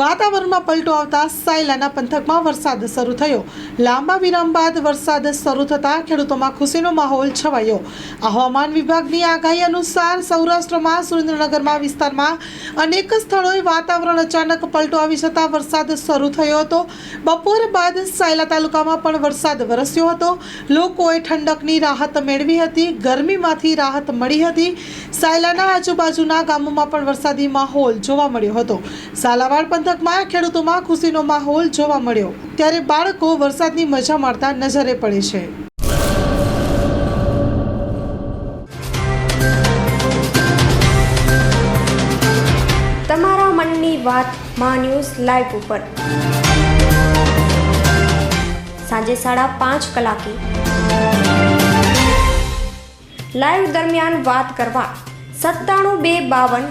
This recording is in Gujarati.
વાતાવરણમાં પલટો આવતા સાયલાના પંથકમાં વરસાદ શરૂ થયો. લાંબા વિરામ બાદ વરસાદ શરૂ થતાં ખેડૂતોમાં ખુશીનો માહોલ છવાયો. આ હવામાન વિભાગની આગાહી અનુસાર સૌરાષ્ટ્રમાં, સુરેન્દ્રનગરમાં વિસ્તારમાં અનેક સ્થળોએ વાતાવરણ અચાનક પલટો આવી જતાં વરસાદ શરૂ થયો હતો. બપોર બાદ સાયલા તાલુકામાં પણ વરસાદ વરસ્યો હતો. લોકોએ ઠંડકની રાહત મેળવી હતી, ગરમીમાંથી રાહત મળી હતી. સાયલાના આજુબાજુના ગામોમાં પણ વરસાદી માહોલ જોવા મળ્યો હતો. સાલાવાડ પંથકમાં ખેડૂતોમાં ખુશીનો માહોલ જોવા મળ્યો. ત્યારે બાળકો વરસાદની મજા માણતા નજરે પડે છે. તમારા મનની વાતમાં ન્યૂઝ લાઈવ ઉપર. સાંજે સાડા પાંચ કલાકે. લાઈવ દરમિયાન વાત કરવા સત્તાણું બે બાવન